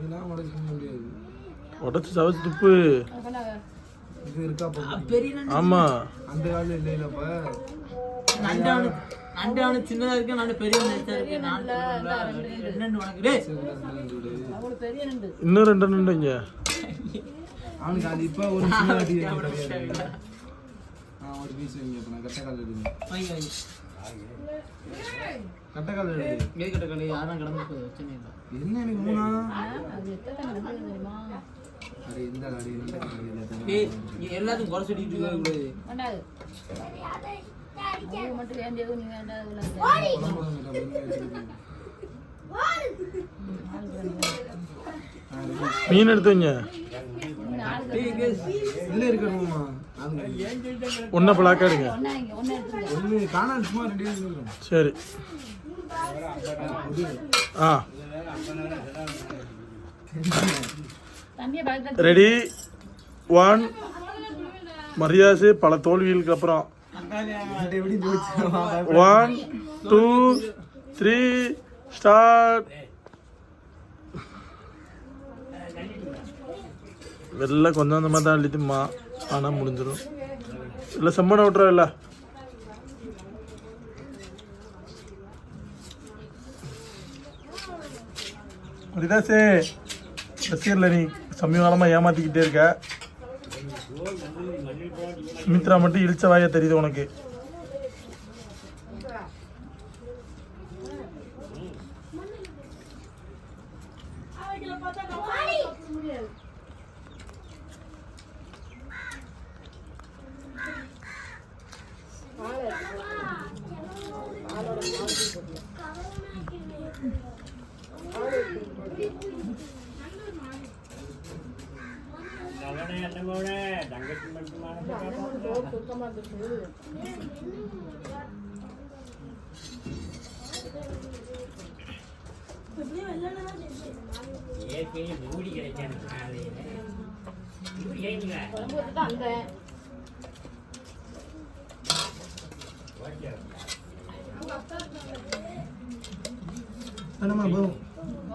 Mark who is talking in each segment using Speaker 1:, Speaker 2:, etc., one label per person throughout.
Speaker 1: இதெல்லாம் உடச்சு திங்க முடியாது.
Speaker 2: உடச்சி சவச்சு துப்பு.
Speaker 1: இது இருக்கா
Speaker 3: பெரிய
Speaker 2: ஆமா.
Speaker 1: அந்த காலம் இல்லை இல்லப்ப
Speaker 3: நண்டு அவனு நண்டு அவனு சின்னதா இருக்கு நண்டு பெரிய நண்டு இருக்கு. நான் ரெண்டு உனக்கு. டேய்.
Speaker 2: இன்னும் ரெண்டு ரெண்டு இங்க.
Speaker 1: அவனுக்கு அது இப்ப ஒரு சின்ன அடி கிடையாது ஆ ஒரு பீஸ் வைங்க அப்ப நான் கட்டை கால் எடுங்க
Speaker 3: வாங்கி வாங்கி
Speaker 1: கட்டை கால் எடுங்க
Speaker 3: கேட்கட்ட கடை யாரும் கிடந்து போகுது?
Speaker 1: என்ன எனக்கு மூணா இந்த அடி
Speaker 3: ஏய் எல்லாத்தையும் குறை சொல்லிட்டு இருக்க கூடாது.
Speaker 2: மீன் எடுத்து வைங்க.
Speaker 3: டேய் கேஸ்.
Speaker 1: இதுல இருக்கணுமா?
Speaker 2: ஒன்றை பிளாக்கா எடுங்க
Speaker 1: காணாது சும்மா ரெண்டு
Speaker 2: சரி. ஆ. ரெடி ஒன் மரியாசு பல தோல்விகளுக்கு அப்புறம். ஒன் டூ த்ரீ ஸ்டார்ட் வெளில கொஞ்சம் கொஞ்சமாக தான் அள்ளித்துமா ஆனால் முடிஞ்சிடும் இல்லை செம்மனை விட்டுறோம் இல்லை மரிதாசே ரசிகர்ல நீ சமீபகாலமாக ஏமாத்திக்கிட்டே இருக்க. சுமித்ரா மட்டும் இழிச்ச வாயா தெரியுது உனக்கு.
Speaker 1: என்னமா போ
Speaker 2: ஐயோ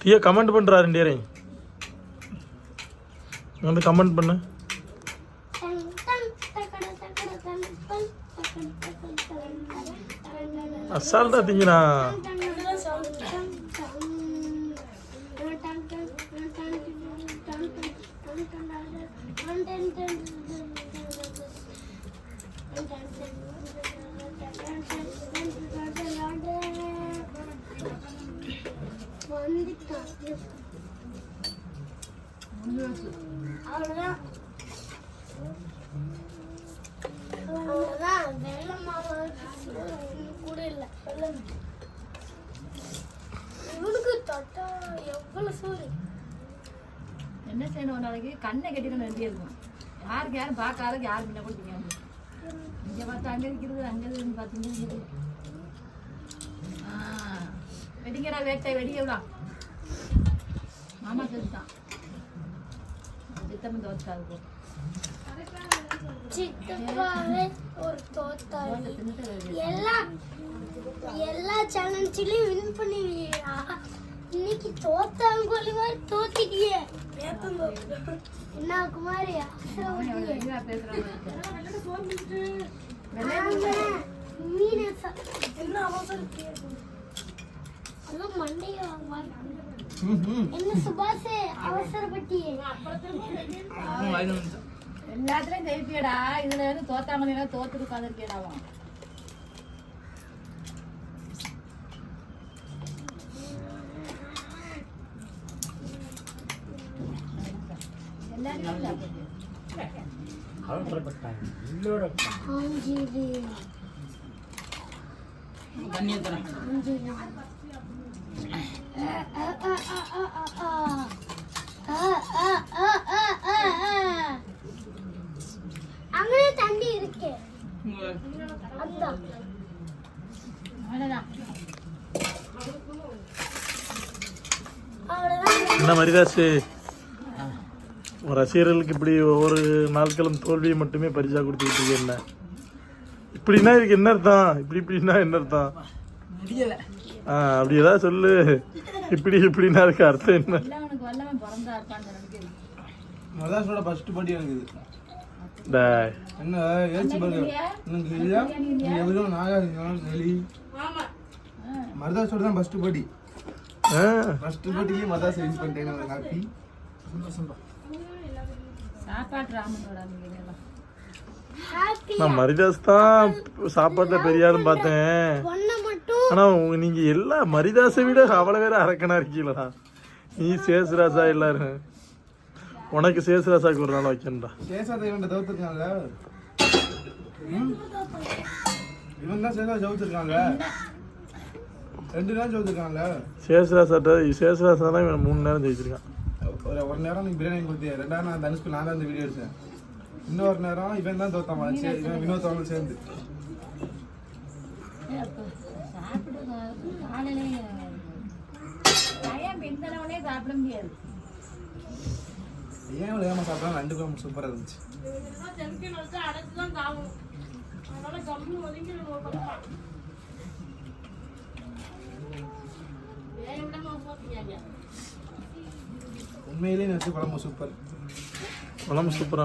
Speaker 2: ஐயோ கமெண்ட் பண்ணுறா ரெண்டு பேரையும் வந்து கமெண்ட் பண்ணு
Speaker 4: டன் டன்
Speaker 2: Thank you.
Speaker 4: அவ்வளோதான் அவ்வளோதான் வெள்ளை மாவு கூட இல்லை இவனுக்கு தொட்டா எவ்வளோ சூடு
Speaker 5: என்ன செய்யணும் ஒரு நாளைக்கு? கண்ணை கட்டிட்டு வேண்டிய இருக்கும் யாருக்கு யாரும் பார்க்காத யார் முன்ன கூட தெரியாது இங்கே பார்த்தா அங்கே இருக்கிறது அங்கே இருக்குன்னு பார்த்தீங்கன்னா ஆ வெடிங்கடா வேட்டை வெடிக்க விடா மாமா செத்துட்டான். சித்தம்மன் தோற்காது போ.
Speaker 4: சித்தப்பாவே ஒரு எல்லா எல்லா சேலஞ்சிலையும் வின் பண்ணுவீங்களா இன்னைக்கு தோத்தாங்கோலி மாதிரி தோத்திட்டியே. என்ன குமாரி மீனை என்ன? அதெல்லாம் மண்டையை வாங்கி- என்ன சுபாஷே அவசரப்பட்டியே
Speaker 3: அவன் வாயில வந்துட்டான்
Speaker 5: எல்லாத்துலயும் ஜெயிப்பியடா இதுல வந்து தோத்தாம தோத்துட்டு உட்காந்துருக்கேடாவும் எல்லாரும்
Speaker 2: என்ன மரிதாசு ரசிகர்களுக்கு இப்படி ஒவ்வொரு நாட்களும் தோல்வியை மட்டுமே பரிசா கொடுத்துக்கிட்டு இருக்கு என்ன? இப்படின்னா இதுக்கு என்ன அர்த்தம்? இப்படி இப்படின்னா என்ன அர்த்தம்? ஆ அப்படி ஏதாவது சொல்லு. இப்படி இப்படின்னா அதுக்கு அர்த்தம் என்ன?
Speaker 1: மதாசோட ஃபர்ஸ்ட் படி எனக்கு. என்ன ஏச்சு பர்கர் எனக்கு இல்லையா நீ எவரும் நாகாதீங்க? வெளி மருதாசோட தான் ஃபர்ஸ்ட் படி ஃபர்ஸ்ட் பண்ணிட்டேன் ஹாப்பி
Speaker 2: நான் மரிதாஸ் தான் சாப்பாட்டில் பெரியாருன்னு பார்த்தேன்.
Speaker 4: பொண்ணை மட்டும்.
Speaker 2: ஆனா நீங்க எல்லா மரிதாசை விட அவ்வளவு பேர் அரக்கனா இருக்கீங்களா? நீ சேசுராசா எல்லாரும். உனக்கு சேசுராசாக்கு ஒரு நாள் வைக்கணும்டா.
Speaker 1: சேசாத இவன் தவிர்த்துருக்கான்ல ம்? இவன் தான் சேசா ஜவுத்திருக்கான்ல ரெண்டு நாள் ஜவுத்திருக்கான்ல
Speaker 2: சேசுராசாட்ட சேசுராசா தான் இவன் மூணு நேரம் ஜெயிச்சிருக்கான்.
Speaker 1: ஒரு ஒரு நேரம் நீ பிரியாணி கொடுத்தியா. ரெண்டாவது நான் தனுஷ்க்கு நான் தான் இந்த வீடியோ எடுத்தேன். இன்னொரு நேரம் இவன் தான் தோத்தாமா சே- இவன் வினோத் அவங்களும் சேர்ந்து.
Speaker 5: சாப்பிட முடியாது.
Speaker 1: ஏன் இவ்வளோ ஏமா சாப்பிட்டா ரெண்டு பேரும் சூப்பராக இருந்துச்சு. உண்மையிலேயே நச்சு குழம்பு சூப்பர்.
Speaker 2: குழம்பு சூப்பராக